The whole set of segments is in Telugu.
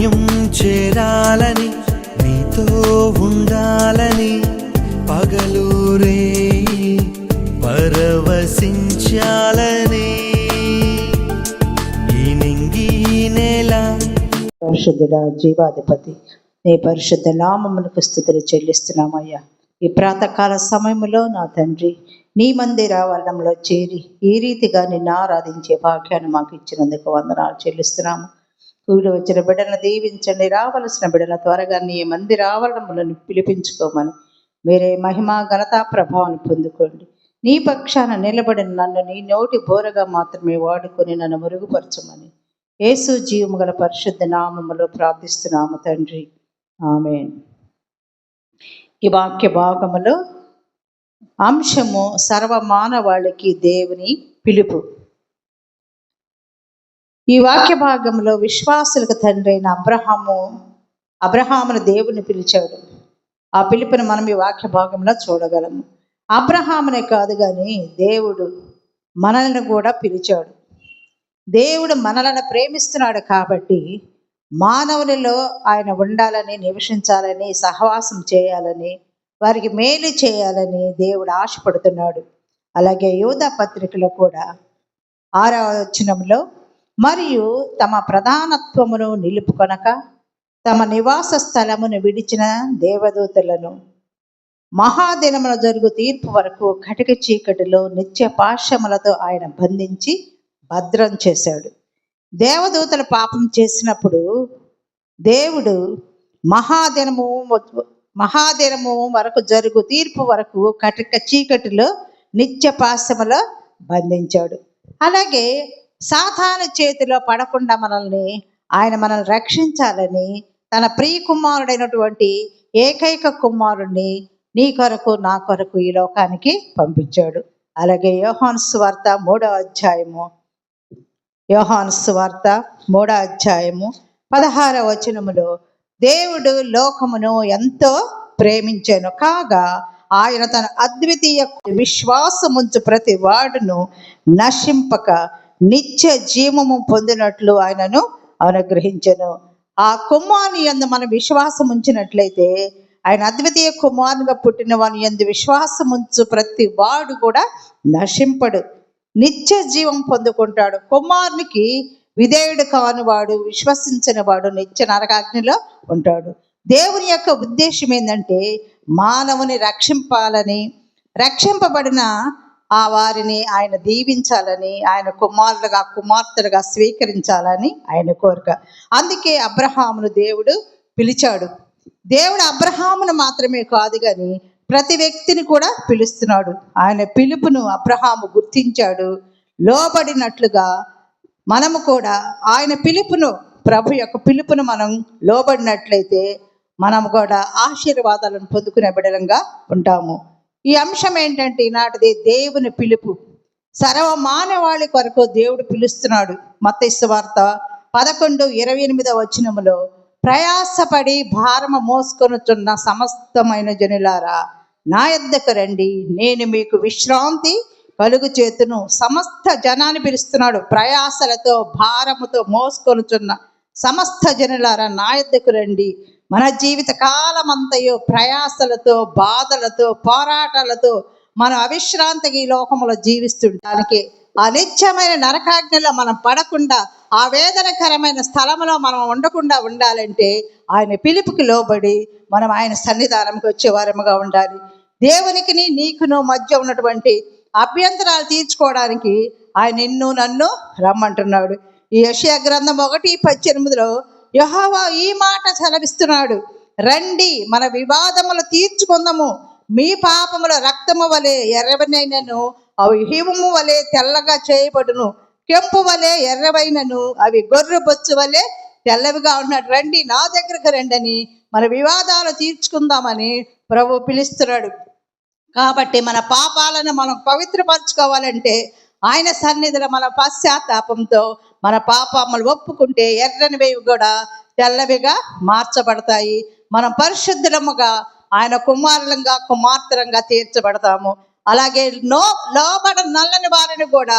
గమ్యం చేరాలని నీతో ఉండాలని పగలూరే పరవశించాలని. ఈ పరిశుద్ధుడా జీవాధిపతి నీ పరిశుద్ధ నామమునకు స్థుతులు చెల్లిస్తున్నామయ్యా. ఈ ప్రాతకాల సమయంలో నా తండ్రి నీ మందిరావరణంలో చేరి ఈ రీతిగా నిన్ను ఆరాధించే భాగ్యాన్ని మాకు ఇచ్చినందుకు వందనాలు చెల్లిస్తున్నాము. కూడి వచ్చిన బిడ్డలను దీవించండి. రావలసిన బిడ్డల త్వరగా నీ మంది ఆవరణములను పిలిపించుకోమని. మీరే మహిమ ఘనత ప్రభావాన్ని పొందుకోండి. నీ పక్షాన నిలబడిన నన్ను నీ నోటి బోరగా మాత్రమే వాడుకొని నన్ను మురుగుపరచమని. యేసు జీవము గల పరిశుద్ధ నామములో ప్రార్థిస్తున్నాము తండ్రి. ఆమె ఈ వాక్య భాగములో అంశము సర్వమానవాళికి దేవుని పిలుపు. ఈ వాక్య భాగంలో విశ్వాసులకు తండ్రి అయిన అబ్రహాము అబ్రహామును దేవుని పిలిచాడు. ఆ పిలుపుని మనం ఈ వాక్య భాగంలో చూడగలము. అబ్రహామునే కాదు కానీ దేవుడు మనల్ని కూడా పిలిచాడు. దేవుడు మనలను ప్రేమిస్తున్నాడు కాబట్టి మానవులలో ఆయన ఉండాలని నివసించాలని సహవాసం చేయాలని వారికి మేలు చేయాలని దేవుడు ఆశపడుతున్నాడు. అలాగే యోధా పత్రికలో కూడా ఆరవ వచనంలో మరియు తమ ప్రధానత్వమును నిలుపుకొనక తమ నివాస స్థలమును విడిచిన దేవదూతలను. మహాదినమున జరుగు తీర్పు వరకు కటిక చీకటిలో నిత్య పాశములతో ఆయన బంధించి భద్రం చేశాడు. దేవదూతలు పాపం చేసినప్పుడు దేవుడు మహాదినము మహాదినము వరకు జరుగు తీర్పు వరకు కటిక చీకటిలో నిత్య పాశములో బంధించాడు. అలాగే సాధారణ చేతిలో పడకుండా మనల్ని ఆయన మనల్ని రక్షించాలని తన ప్రియ కుమారుడైనటువంటి ఏకైక కుమారుణ్ణి నీ కొరకు నా కొరకు ఈ లోకానికి పంపించాడు. అలాగే యోహాన్ స్వార్త మూడో అధ్యాయము. యోహాన్ స్వార్త మూడో అధ్యాయము పదహార వచనములో దేవుడు లోకమును ఎంతో ప్రేమించాను. కాగా ఆయన తన అద్వితీయ విశ్వాసముంచు ప్రతి వాడును నశింపక నిత్య జీవము పొందినట్లు ఆయనను అనుగ్రహించను. ఆ కుమారుని ఎందు మనం విశ్వాసం ఉంచినట్లయితే ఆయన అద్వితీయ కుమారునిగా పుట్టిన వాని ఎందు విశ్వాసం ఉంచు ప్రతి వాడు కూడా నశింపడు. నిత్య జీవం పొందుకుంటాడు. కుమారునికి విధేయుడు కానివాడు విశ్వసించని వాడు నిత్య నరకాగ్నిలో ఉంటాడు. దేవుని యొక్క ఉద్దేశం ఏంటంటే మానవుని రక్షింపాలని రక్షింపబడిన ఆ వారిని ఆయన దీవించాలని ఆయన కుమారులుగా కుమార్తెలుగా స్వీకరించాలని ఆయన కోరిక. అందుకే అబ్రహామును దేవుడు పిలిచాడు. దేవుడు అబ్రహామును మాత్రమే కాదు కానీ ప్రతి వ్యక్తిని కూడా పిలుస్తున్నాడు. ఆయన పిలుపును అబ్రహాము గుర్తించాడు. లోబడినట్లుగా మనము కూడా ఆయన పిలుపును ప్రభు యొక్క పిలుపును మనం లోబడినట్లయితే మనం కూడా ఆశీర్వాదాలను పొందుకునే బిడలంగా ఉంటాము. ఈ అంశం ఏంటంటే ఈనాటిది దేవుని పిలుపు. సర్వ మానవాళి కొరకు దేవుడు పిలుస్తున్నాడు. మత్తైసు వార్త పదకొండు ఇరవై ఎనిమిదవ వచనములో ప్రయాసపడి భారమ మోసుకొనుచున్న సమస్తమైన జనులారా నా యొద్దకు రండి. నేను మీకు విశ్రాంతి కలుగు చేతును. సమస్త జనాన్ని పిలుస్తున్నాడు. ప్రయాసలతో భారముతో మోసుకొనుచున్న సమస్త జనులారా నా యొద్దకు రండి. మన జీవిత కాలమంతయు ప్రయాసలతో బాధలతో పోరాటాలతో మనం అవిశ్రాంతికి ఈ లోకంలో జీవిస్తుండటానికి ఆ నిత్యమైన నరకాజ్ఞలో మనం పడకుండా ఆ వేదనకరమైన స్థలంలో మనం ఉండకుండా ఉండాలంటే ఆయన పిలుపుకి లోబడి మనం ఆయన సన్నిధానంకి వచ్చేవారముగా ఉండాలి. దేవునికి నీకును మధ్య ఉన్నటువంటి అభ్యంతరాలు తీర్చుకోవడానికి ఆయన నిన్ను నన్ను రమ్మంటున్నాడు. ఈ యషయా గ్రంథం ఒకటి పద్దెనిమిదిలో యహోవా ఈ మాట సెలవిస్తున్నాడు. రండి మన వివాదములు తీర్చుకుందాము. మీ పాపముల రక్తము వలె ఎర్రవనైనను అవి హిమము వలె తెల్లగా చేయబడును. కెంపు వలె ఎర్రవైనను అవి గొర్రె బొచ్చు వలె తెల్లవిగా ఉన్నాడు. రండి నా దగ్గరకు రండని మన వివాదాలు తీర్చుకుందామని ప్రభు పిలుస్తున్నాడు. కాబట్టి మన పాపాలను మనం పవిత్రపరచుకోవాలంటే ఆయన సన్నిధిలో మన పశ్చాత్తాపంతో మన పాపమ్మలు ఒప్పుకుంటే ఎర్రనివి కూడా తెల్లవిగా మార్చబడతాయి. మనం పరిశుద్ధముగా ఆయన కుమారులంగా కుమార్తెలంగా తీర్చబడతాము. అలాగే నో లోబడ నల్లని వారిని కూడా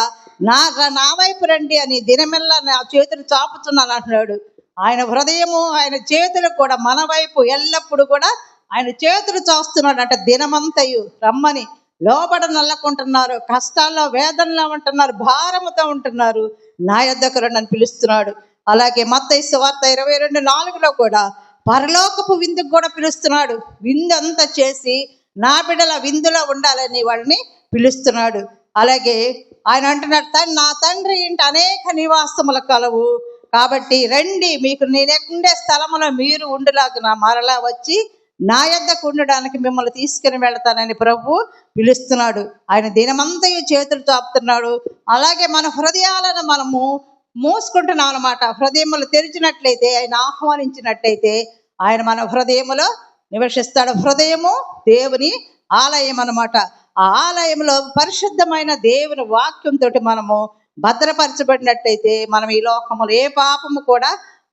నా నా వైపు రండి అని దినమెల్లా నా చేతులు చాపుతున్నాను అంటున్నాడు. ఆయన హృదయము ఆయన చేతులు కూడా మన వైపు ఎల్లప్పుడూ కూడా ఆయన చేతులు చాస్తున్నాడు అంటే దినమంతయు రమ్మని. లోబడ నల్లకుంటున్నారు కష్టాల్లో వేదనలో ఉంటున్నారు భారముతో ఉంటున్నారు. నా యొద్దకు రండి అని పిలుస్తున్నాడు. అలాగే మత్తయి సువార్త ఇరవై రెండు నాలుగులో కూడా పరలోకపు విందుకు కూడా పిలుస్తున్నాడు. విందు అంతా చేసి నా బిడ్డల విందులో ఉండాలని వాళ్ళని పిలుస్తున్నాడు. అలాగే ఆయన అంటున్నాడు "తన్- నా తండ్రి ఇంటి అనేక నివాసముల కలవు. కాబట్టి రండి మీకు నేను ఉండే స్థలములో మీరు ఉండులాగా మరలా వచ్చి నా యొద్దకు ఉండడానికి మిమ్మల్ని తీసుకుని వెళతానని ప్రభు పిలుస్తున్నాడు. ఆయన దినమంతయు చేతులు చాపుతున్నాడు అలాగే మన హృదయాలను మనము మూసుకుంటున్నాం అనమాట హృదయములు తెరిచినట్లయితే ఆయన ఆహ్వానించినట్లయితే ఆయన మన హృదయములో నివసిస్తాడు. హృదయము దేవుని ఆలయం అన్నమాట. ఆ ఆలయంలో పరిశుద్ధమైన దేవుని వాక్యంతో మనము భద్రపరచబడినట్టయితే మనం ఈ లోకములు ఏ పాపము కూడా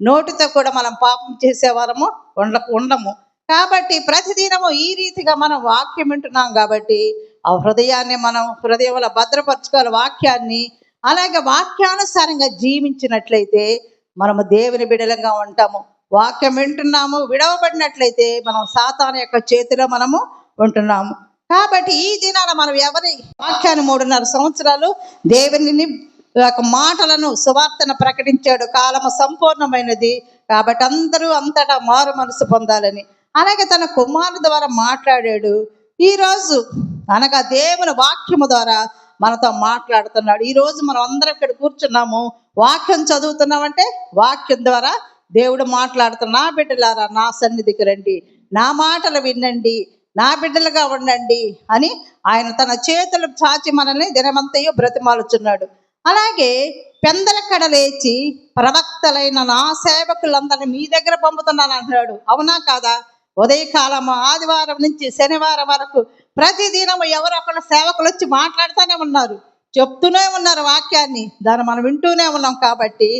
నోటితో కూడా మనం పాపం చేసేవారము ఉండ ఉండము. కాబట్టి ప్రతిదినము ఈ రీతిగా మనం వాక్యం వింటున్నాం కాబట్టి ఆ హృదయాన్ని మనం హృదయంలో భద్రపరచుకోవాలి వాక్యాన్ని. అలాగే వాక్యానుసారంగా జీవించినట్లయితే మనము దేవుని బిడలంగా ఉంటాము. వాక్యం వింటున్నాము విడవబడినట్లయితే మనం సాతాను యొక్క చేతిలో మనము ఉంటున్నాము. కాబట్టి ఈ దినాన మనం ఎవరి వాక్యాన్ని మూడున్నర సంవత్సరాలు దేవుని యొక్క మాటలను సువార్తను ప్రకటించాడు. కాలము సంపూర్ణమైనది కాబట్టి అందరూ అంతటా మారు మనసు పొందాలని. అలాగే తన కుమారుడు ద్వారా మాట్లాడాడు. ఈ రోజు అనగా దేవుని వాక్యము ద్వారా మనతో మాట్లాడుతున్నాడు. ఈరోజు మనం అందరం ఇక్కడ కూర్చున్నాము. వాక్యం చదువుతున్నామంటే వాక్యం ద్వారా దేవుడు మాట్లాడుతున్నా నా బిడ్డలారా నా సన్నిధికి రండి. నా మాటలు వినండి. నా బిడ్డలుగా ఉండండి అని ఆయన తన చేతులు చాచి మనల్ని దినమంతయ్యో బ్రతిమాలుచున్నాడు. అలాగే పెందలకడ లేచి ప్రవక్తలైన నా సేవకులందరినీ మీ దగ్గర పంపుతున్నాను అంటున్నాడు. అవునా కాదా? ఉదయకాలము ఆదివారం నుంచి శనివారం వరకు ప్రతిదినం ఎవరో సేవకులు వచ్చి మాట్లాడుతూనే ఉన్నారు. చెప్తూనే ఉన్నారు వాక్యాన్ని. దాన్ని మనం వింటూనే ఉన్నాం కాబట్టి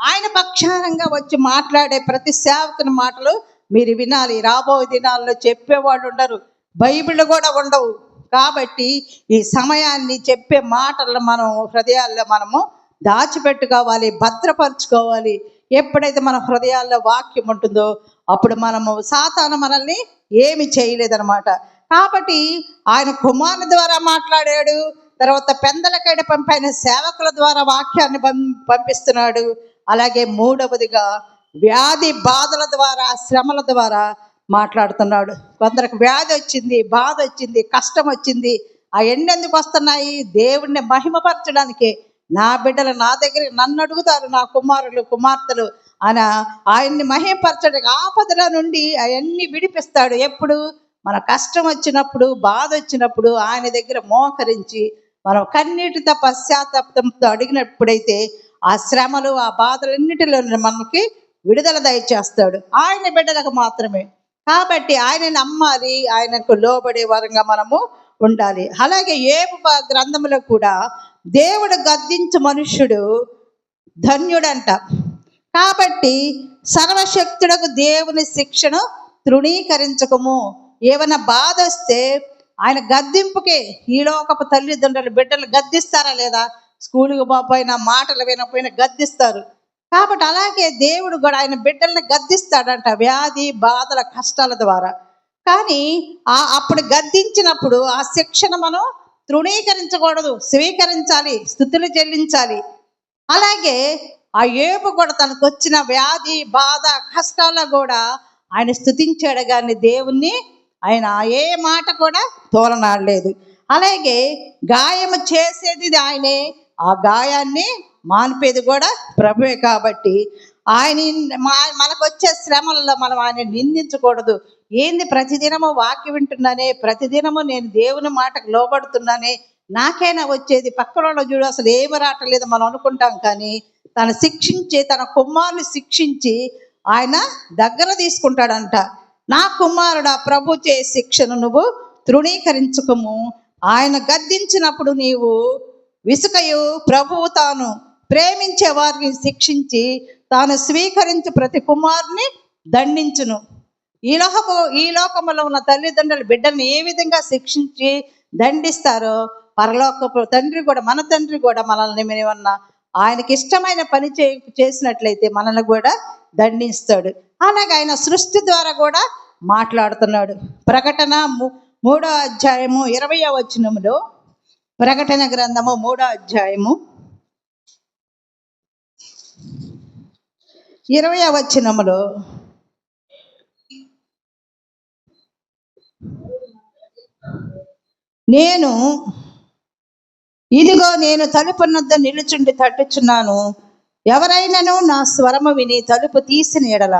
ఆయన పక్షానంగా వచ్చి మాట్లాడే ప్రతి సేవకుని మాటలు మీరు వినాలి. రాబోయే దినాల్లో చెప్పేవాళ్ళు ఉండరు. బైబిల్ కూడా ఉండవు. కాబట్టి ఈ సమయాన్ని చెప్పే మాటలను మనం హృదయాల్లో మనము దాచిపెట్టుకోవాలి భద్రపరచుకోవాలి. ఎప్పుడైతే మన హృదయాల్లో వాక్యం ఉంటుందో అప్పుడు మనము సాతాను మనల్ని ఏమి చేయలేదన్నమాట. కాబట్టి ఆయన కుమారుని ద్వారా మాట్లాడాడు తర్వాత పెందలకడ పంపైన సేవకుల ద్వారా వాక్యాన్ని పం- పంపిస్తున్నాడు. అలాగే మూడవదిగా వ్యాధి బాధల ద్వారా శ్రమల ద్వారా మాట్లాడుతున్నాడు. కొందరికి వ్యాధి వచ్చింది బాధ వచ్చింది కష్టం వచ్చింది. అవన్నీ ఎందుకు వస్తున్నాయి? దేవుణ్ణి మహిమపరచడానికే. నా బిడ్డలు నా దగ్గర నన్ను అడుగుతారు నా కుమారులు కుమార్తెలు ఆయన ఆయన్ని మహిమపరచడానికి ఆపదల నుండి అవన్నీ విడిపిస్తాడు. ఎప్పుడు? మన కష్టం వచ్చినప్పుడు బాధ వచ్చినప్పుడు ఆయన దగ్గర మోకరించి మనం కన్నీటితో పశ్చాత్తాపంతో అడిగినప్పుడైతే ఆ శ్రమలు ఆ బాధలన్నిటిలో మనకి విడుదల దయచేస్తాడు. ఆయన బిడ్డలకు మాత్రమే. కాబట్టి ఆయన నమ్మాలి ఆయనకు లోబడే వరంగా మనము ఉండాలి. అలాగే ఏ గ్రంథంలో కూడా దేవుడు గద్దించు మనుష్యుడు ధన్యుడంట. కాబట్టి సర్వశక్తుడకు దేవుని శిక్షను తృణీకరించకము. ఏమైనా బాధ వస్తే ఆయన గద్దింపుకే ఈలో ఒక తల్లిదండ్రులు బిడ్డలు గద్దిస్తారా లేదా? స్కూల్కి పోయినా మాటలు వినపోయినా గద్దిస్తారు. కాబట్టి అలాగే దేవుడు కూడా ఆయన బిడ్డల్ని గద్దిస్తాడంట వ్యాధి బాధల కష్టాల ద్వారా. కానీ ఆ అప్పుడు గద్దించినప్పుడు ఆ శిక్షణ మనం తృణీకరించకూడదు స్వీకరించాలి స్థుతులు చెల్లించాలి. అలాగే ఆ ఏపు కూడా తనకు వచ్చిన వ్యాధి బాధ కష్టాల్లో కూడా ఆయన స్థుతించాడు కానీ దేవుణ్ణి ఆయన ఏ మాట కూడా తోలనాడలేదు. అలాగే గాయము చేసేది ఆయనే ఆ గాయాన్ని మానిపేది కూడా ప్రభువే కాబట్టి ఆయన మా- మనకు వచ్చే శ్రమలలో మనం ఆయన నిందించకూడదు. ఏంది ప్రతిదినము వాక్యం వింటున్నానే ప్రతిదినము నేను దేవుని మాటకు లోబడుతున్నానే నాకైనా వచ్చేది పక్కన వాళ్ళు చూడు అసలు ఏమి రావట్లేదు మనం అనుకుంటాం కానీ తను శిక్షించి తన కుమారుని శిక్షించి ఆయన దగ్గర తీసుకుంటాడంట. నా కుమారుడా ప్రభు చే శిక్షను నువ్వు తృణీకరించుకము. ఆయన గద్దించినప్పుడు నీవు విసుకయు ప్రభువు తాను ప్రేమించే వారిని శిక్షించి తాను స్వీకరించి ప్రతి కుమారుని దండించును. ఈ లోకము ఈ లోకములో ఉన్న తల్లిదండ్రులు బిడ్డల్ని ఏ విధంగా శిక్షించి దండిస్తారో పరలోకపు తండ్రి కూడా మన తండ్రి కూడా మనల్ని ఏమన్నా ఆయనకి ఇష్టమైన పని చే చేసినట్లయితే మనల్ని కూడా దండిస్తాడు. అలాగే ఆయన సృష్టి ద్వారా కూడా మాట్లాడుతున్నాడు. ప్రకటన మూడో అధ్యాయము ఇరవయో వచనములో ప్రకటన గ్రంథము మూడో అధ్యాయము ఇరవై వచనములో నేను ఇదిగో నేను తలుపునొద్ద నిలుచుండి తట్టుచున్నాను. ఎవరైనాను నా స్వరము విని తలుపు తీసిన ఎడల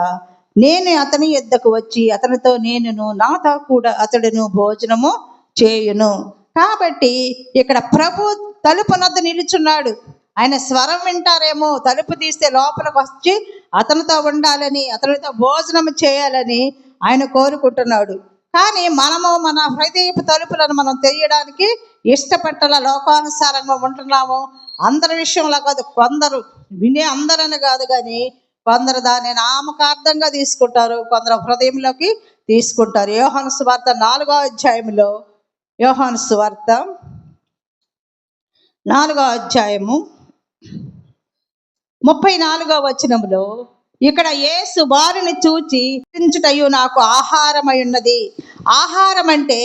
నేను అతని ఎద్దకు వచ్చి అతనితో నేనును నాతో కూడా అతడును భోజనము చేయును. కాబట్టి ఇక్కడ ప్రభు తలుపునొద్ద నిలుచున్నాడు. ఆయన స్వరం వింటారేమో తలుపు తీస్తే లోపలికి వచ్చి అతనితో ఉండాలని అతనితో భోజనం చేయాలని ఆయన కోరుకుంటున్నాడు. కానీ మనము మన హృదయపు తలుపులను మనం తెలియడానికి ఇష్టపట్టల లోకానుసారంగా ఉంటున్నాము. అందరి విషయంలో కాదు కొందరు వినే అందరని కాదు కానీ కొందరు దాన్ని నామకార్థంగా తీసుకుంటారు కొందరు హృదయంలోకి తీసుకుంటారు. యోహాను సువార్త నాలుగో అధ్యాయంలో యోహాను సువార్త నాలుగో అధ్యాయము ముప్పై నాలుగో వచనంలో ఇక్కడ యేసు వారిని చూచి "చించుటయు నాకు ఆహారమై ఉన్నది. ఆహారం అంటే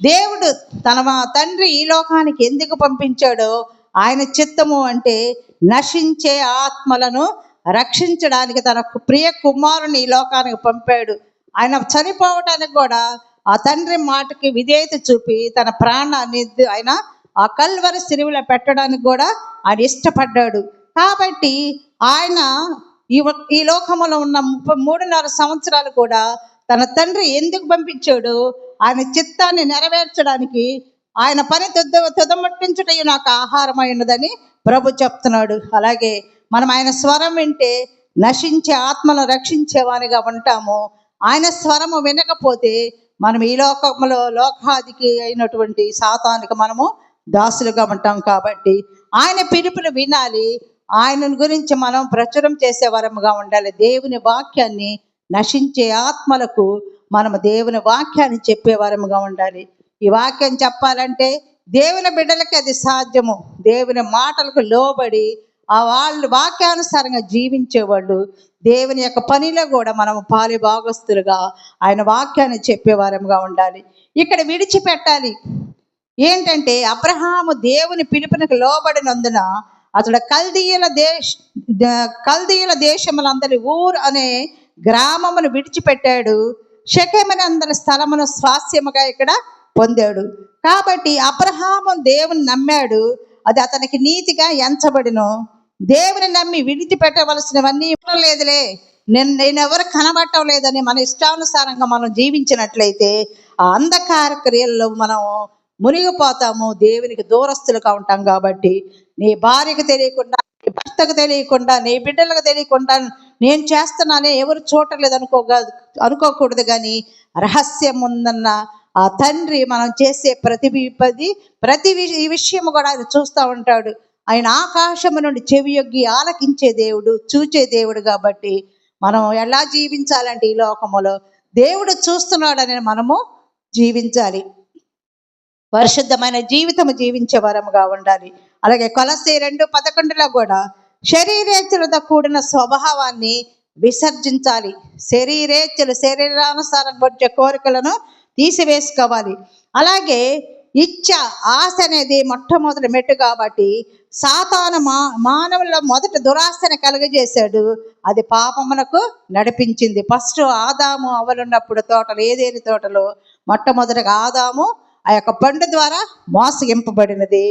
దేవుడు తన మా తండ్రి ఈ లోకానికి ఎందుకు పంపించాడో ఆయన చిత్తము అంటే నశించే ఆత్మలను రక్షించడానికి తన ప్రియ కుమారుని ఈ లోకానికి పంపాడు. ఆయన చనిపోవటానికి కూడా ఆ తండ్రి మాటకి విధేయత చూపి తన ప్రాణాన్ని ఆయన ఆ కల్వరి సిలువలో పెట్టడానికి కూడా ఆయన ఇష్టపడ్డాడు. కాబట్టి ఆయన ఈ ఈ లోకంలో ఉన్న ముప్పై మూడున్నర సంవత్సరాలు కూడా తన తండ్రి ఎందుకు పంపించాడు? ఆయన చిత్తాన్ని నెరవేర్చడానికి ఆయన పని తుద తుదముట్టించుట నాకు ఆహారమై ఉన్నదని ప్రభు చెప్తున్నాడు. అలాగే మనం ఆయన స్వరం వింటే నశించే ఆత్మను రక్షించేవానిగా ఉంటాము. ఆయన స్వరము వినకపోతే మనం ఈ లోకంలో లోకాదికి అయినటువంటి సాతానికి మనము దాసులుగా ఉంటాం కాబట్టి ఆయన పిలుపులు వినాలి. ఆయనను గురించి మనం ప్రచురం చేసే వరముగా ఉండాలి. దేవుని వాక్యాన్ని నశించే ఆత్మలకు మనము దేవుని వాక్యాన్ని చెప్పే వరముగా ఉండాలి. ఈ వాక్యం చెప్పాలంటే దేవుని బిడ్డలకి అది సాధ్యము. దేవుని మాటలకు లోబడి ఆ వాళ్ళు వాక్యానుసారంగా జీవించేవాళ్ళు దేవుని యొక్క పనిలో కూడా మనం పాలి భాగస్తులుగా ఆయన వాక్యాన్ని చెప్పేవారముగా ఉండాలి. ఇక్కడ విడిచిపెట్టాలి. ఏంటంటే అబ్రహాము దేవుని పిలుపునకు లోబడినందున అతడు కల్దీయుల దేశ కల్దీయుల దేశములందరి ఊర్ అనే గ్రామమును విడిచిపెట్టాడు. షకేమని అందరి స్థలమును స్వాస్యముగా ఇక్కడ పొందాడు. కాబట్టి అబ్రహాము దేవుని నమ్మాడు. అది అతనికి నీతిగా ఎంచబడిను. దేవుని నమ్మి విడిచిపెట్టవలసినవన్నీ ఇవ్వడం లేదులే. నేను నేను ఎవరు కనబడటం లేదని మన ఇష్టానుసారంగా మనం జీవించినట్లయితే ఆ అంధకార క్రియల్లో మనం మునిగిపోతాము. దేవునికి దూరస్తులుగా ఉంటాం కాబట్టి నీ భార్యకు తెలియకుండా నీ భర్తకు తెలియకుండా నీ బిడ్డలకు తెలియకుండా నేను చేస్తున్నానే ఎవరు చూడలేదు అనుకోగా అనుకోకూడదు కానీ రహస్యం ఉందన్న ఆ తండ్రి మనం చేసే ప్రతి పది ప్రతి వి- ఈ విషయం కూడా ఆయన చూస్తూ ఉంటాడు. ఆయన ఆకాశము నుండి చెవియొగ్గి ఆలకించే దేవుడు చూచే దేవుడు కాబట్టి మనం ఎలా జీవించాలంటే ఈ లోకములో దేవుడు చూస్తున్నాడని మనము జీవించాలి. పరిశుద్ధమైన జీవితం జీవించే వరముగా ఉండాలి. అలాగే కొలసి రెండు పదకొండులో కూడా శరీరేచ్ఛలతో కూడిన స్వభావాన్ని విసర్జించాలి. శరీరేచ్ఛలు శరీరానుసారం వచ్చే కోరికలను తీసివేసుకోవాలి. అలాగే ఇచ్చ ఆశ అనేది మొట్టమొదటి మెట్టు కాబట్టి సాతాను మా మానవుల్లో మొదటి దురాశను కలుగజేశాడు. అది పాపమునకు నడిపించింది. ఫస్ట్ ఆదాము అవలున్నప్పుడు తోటలు ఏదేని తోటలో మొట్టమొదటిగా ఆదాము ఆ యొక్క పండు ద్వారా మోసగింపబడినది.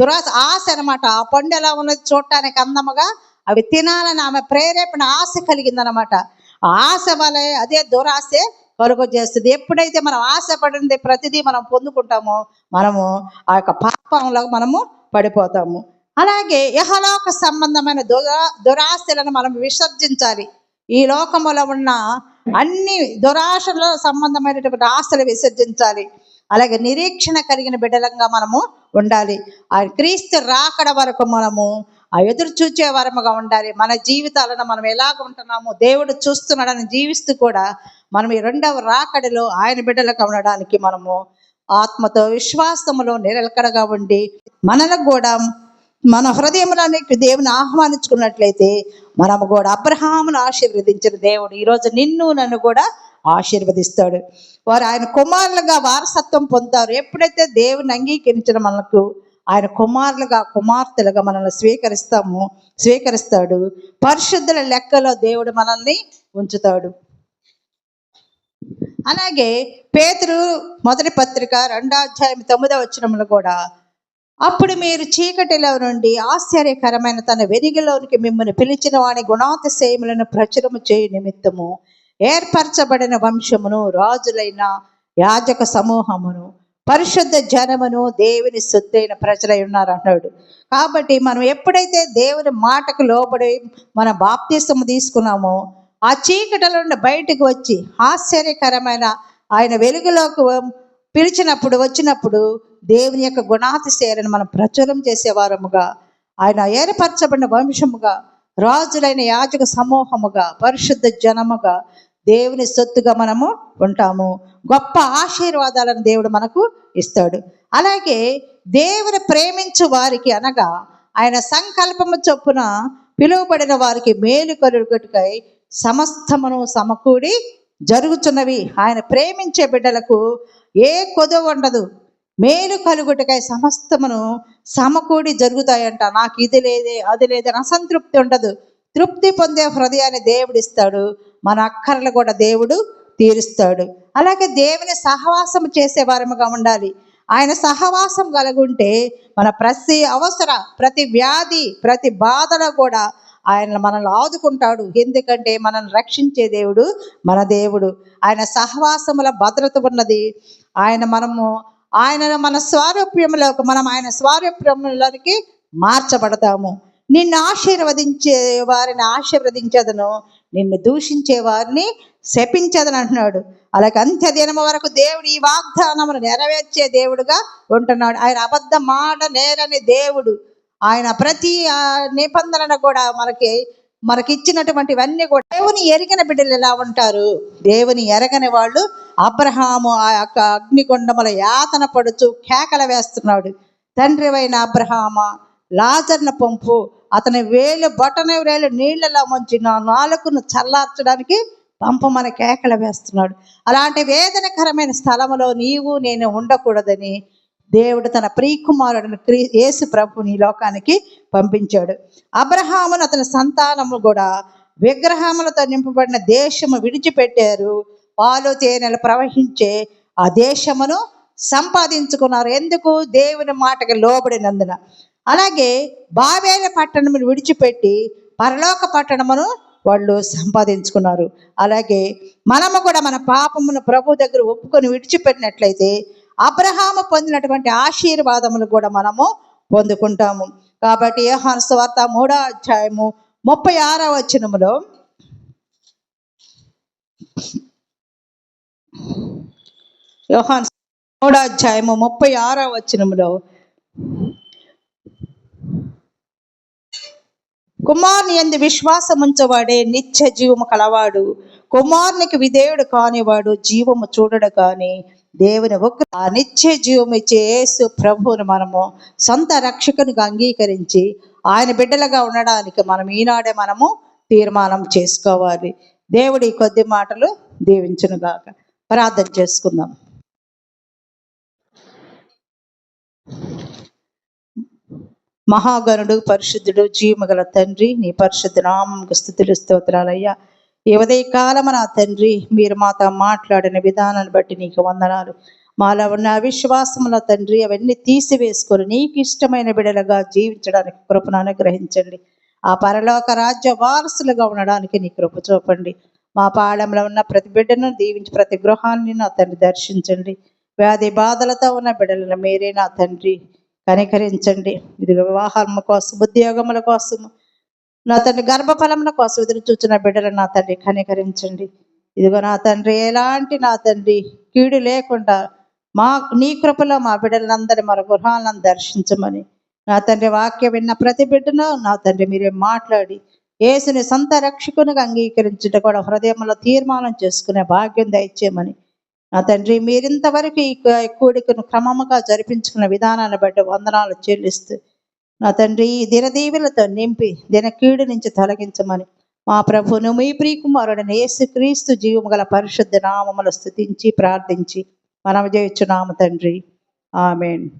దురాశ ఆశ అనమాట ఆ పండు ఎలా ఉన్నది చూడటానికి అందముగా అవి తినాలని ఆమె ప్రేరేపణ ఆశ కలిగిందనమాట ఆ ఆశ వలె అదే దురాశే కలుగు చేస్తుంది ఎప్పుడైతే మనం ఆశపడింది ప్రతిదీ మనం పొందుకుంటామో మనము ఆ యొక్క పాపంలో మనము పడిపోతాము. అలాగే యహలోక సంబంధమైన దురా దురాశలను మనం విసర్జించాలి. ఈ లోకములో ఉన్న అన్ని దురాశల సంబంధమైనటువంటి ఆశలు విసర్జించాలి. అలాగే నిరీక్షణ కలిగిన బిడ్డలంగా మనము ఉండాలి. ఆ క్రీస్తు రాకడ వరకు మనము ఆ ఎదురు చూచే వరముగా ఉండాలి. మన జీవితాలను మనం ఎలాగ ఉంటున్నామో దేవుడు చూస్తున్నాడని జీవిస్తూ కూడా మనం ఈ రెండవ రాకడలో ఆయన బిడ్డలుగా ఉండడానికి మనము ఆత్మతో విశ్వాసములో నిరలకడగా ఉండి మనలకు కూడా మన హృదయంలోనికి దేవుని ఆహ్వానించుకున్నట్లయితే మనము కూడా అబ్రహామును ఆశీర్వదించిన దేవుడు. ఈరోజు నిన్ను నన్ను కూడా ఆశీర్వదిస్తాడు. వారు ఆయన కుమారులుగా వారసత్వం పొందుతారు ఎప్పుడైతే దేవుని అంగీకరించిన మనకు ఆయన కుమారులుగా కుమార్తెలుగా మనల్ని స్వీకరిస్తాము స్వీకరిస్తాడు. పరిశుద్ధుల లెక్కలో దేవుడు మనల్ని ఉంచుతాడు. అలాగే పేతురు మొదటి పత్రిక రెండో అధ్యాయం తొమ్మిదో వచ్చినములు కూడా అప్పుడు మీరు చీకటిలో నుండి ఆశ్చర్యకరమైన తన వెనిగిలోనికి మిమ్మల్ని పిలిచిన వాని గుణాతిశయములను ప్రచురము చేయు నిమిత్తము ఏర్పరచబడిన వంశమును రాజులైన యాజక సమూహమును పరిశుద్ధ జనమును దేవుని శుద్ధైన ప్రజలై ఉన్నారు అన్నాడు. కాబట్టి మనం ఎప్పుడైతే దేవుని మాటకు లోబడి మన బాప్తీసము తీసుకున్నామో ఆ చీకటిలో నుండి బయటకు వచ్చి ఆశ్చర్యకరమైన ఆయన వెలుగులోకి పిలిచినప్పుడు వచ్చినప్పుడు దేవుని యొక్క గుణాతిశయాలను మనం ప్రచురం చేసేవారముగా ఆయన ఏర్పరచబడిన వంశముగా రాజులైన యాజక సమూహముగా పరిశుద్ధ జనముగా దేవుని సొత్తుగా మనము ఉంటాము. గొప్ప ఆశీర్వాదాలను దేవుడు మనకు ఇస్తాడు. అలాగే దేవుని ప్రేమించు వారికి అనగా ఆయన సంకల్పము చొప్పున పిలువబడిన వారికి మేలు కలుగుటకై సమస్తమును సమకూడి జరుగుతున్నవి. ఆయన ప్రేమించే బిడ్డలకు ఏ కొదవ ఉండదు. మేలు కలుగుటకై సమస్తమును సమకూడి జరుగుతాయంట. నాకు ఇది లేదే అది లేదని అసంతృప్తి ఉండదు. తృప్తి పొందే హృదయాన్ని దేవుడిస్తాడు మన అక్కర్లు కూడా దేవుడు తీరుస్తాడు. అలాగే దేవుని సహవాసం చేసేవారముగా ఉండాలి. ఆయన సహవాసం కలుగుంటే మన ప్రతి అవసర ప్రతి వ్యాధి ప్రతి బాధలో కూడా ఆయన మనల్ని ఆదుకుంటాడు. ఎందుకంటే మనల్ని రక్షించే దేవుడు మన దేవుడు. ఆయన సహవాసముల భద్రత ఉన్నది. ఆయన మనము ఆయన మన స్వారూప్యంలోకి మనం ఆయన స్వారూప్యంలోనికి మార్చబడతాము. నిన్ను ఆశీర్వదించే వారిని ఆశీర్వదించదను. నిన్ను దూషించే వారిని శపించదని అంటున్నాడు. అలాగే అంత్య దినము వరకు దేవుడు ఈ వాగ్దానమును నెరవేర్చే దేవుడుగా ఉంటున్నాడు. ఆయన అబద్ధ మాట నేరని దేవుడు. ఆయన ప్రతి ఆ, నిబంధనను కూడా మనకి మనకి ఇచ్చినటువంటివన్నీ కూడా దేవుని ఎరిగిన బిడ్డలు ఎలా ఉంటారు? దేవుని ఎరగని వాళ్ళు అబ్రహాము ఆ యొక్క అగ్నిగుండముల యాతన పడుచు కేకల వేస్తున్నాడు. తండ్రి అయిన అబ్రహామ లాజర్న పంపు అతని వేలు బొటన వేలు నీళ్ళలో ముంచి నా నాలుకను చల్లార్చడానికి పంపమని కేకల వేస్తున్నాడు. అలాంటి వేదనకరమైన స్థలములో నీవు నేను ఉండకూడదని దేవుడు తన ప్రియకుమారుడిని క్రీ యేసు ప్రభుని లోకానికి పంపించాడు. అబ్రహామును అతని సంతానము కూడా విగ్రహములతో నింపబడిన దేశము విడిచిపెట్టారు. పాలు తేనెలు ప్రవహించే ఆ దేశమును సంపాదించుకున్నారు. ఎందుకు? దేవుని మాటకి లోబడినందున. అలాగే బావేల పట్టణమును విడిచిపెట్టి పరలోక పట్టణమును వాళ్ళు సంపాదించుకున్నారు. అలాగే మనము కూడా మన పాపమును ప్రభు దగ్గర ఒప్పుకొని విడిచిపెట్టినట్లయితే అబ్రహాము పొందినటువంటి ఆశీర్వాదములు కూడా మనము పొందుకుంటాము. కాబట్టి యోహాను వార్త మూడో అధ్యాయము ముప్పై ఆరో వచనములో యోహాన్ మూడో అధ్యాయము ముప్పై ఆరో వచనములో కుమారుని ఎందు విశ్వాసం ఉంచవాడే నిత్య జీవము కలవాడు. కుమారునికి విధేయుడు కానివాడు జీవము చూడడు కాని దేవుని ఒక్క నిత్య జీవం ఇచ్చే యేసు ప్రభువును మనము సొంత రక్షకునిగా అంగీకరించి ఆయన బిడ్డలుగా ఉండడానికి మనం ఈనాడే మనము తీర్మానం చేసుకోవాలి. దేవుడి కొద్ది మాటలు దీవించునుగాక. ప్రార్థన చేసుకుందాం. మహాగణుడు పరిశుద్ధుడు జీవమగల తండ్రి నీ పరిశుద్ధ నామంకు స్థుతులు స్తోత్రాలయ్యా. ఈ ఉదయకాలమ నా తండ్రి మీరు మాతో మాట్లాడిన విధానాన్ని బట్టి నీకు వందనాలు. మాలో ఉన్న అవిశ్వాసముల తండ్రి అవన్నీ తీసివేసుకొని నీకు ఇష్టమైన బిడలుగా జీవించడానికి కృపను అనుగ్రహించండి. ఆ పరలోక రాజ్య వారసులుగా ఉండడానికి నీ కృప చూపండి. మా పాళంలో ఉన్న ప్రతి బిడ్డను దీవించి ప్రతి గృహాన్ని నా తండ్రి దర్శించండి. వ్యాధి బాధలతో ఉన్న బిడ్డలను మీరే నా తండ్రి. కనికరించండి. ఇది వివాహముల కోసం ఉద్యోగముల కోసము నా తండ్రి గర్భఫలముల కోసం ఎదురు చూచిన బిడ్డలు నా తండ్రి కనికరించండి. ఇదిగో నా తండ్రి ఎలాంటి నా తండ్రి కీడు లేకుండా మా నీ కృపలో మా బిడ్డలందరి మన గృహాలను దర్శించమని నా తండ్రి వాక్యం విన్న ప్రతి బిడ్డను నా తండ్రి మీరే మాట్లాడి యేసుని సొంత రక్షకునిగా అంగీకరించుట కూడా హృదయంలో తీర్మానం చేసుకునే భాగ్యం దయచేయమని నా తండ్రి మీరింతవరకు ఈ క- కూడికను క్రమముగా జరిపించుకున్న విధానాన్ని బట్టి వందనాలు చెల్లిస్తూ నా తండ్రి ఈ దినదీవులతో నింపి దిన కీడు నుంచి తొలగించమని మా ప్రభును మీ ప్రియకుమారుడని యేసుక్రీస్తు జీవము గల పరిశుద్ధ నామములు స్థుతించి ప్రార్థించి మనం చేయొచ్చు నామ తండ్రి. ఆమెన్.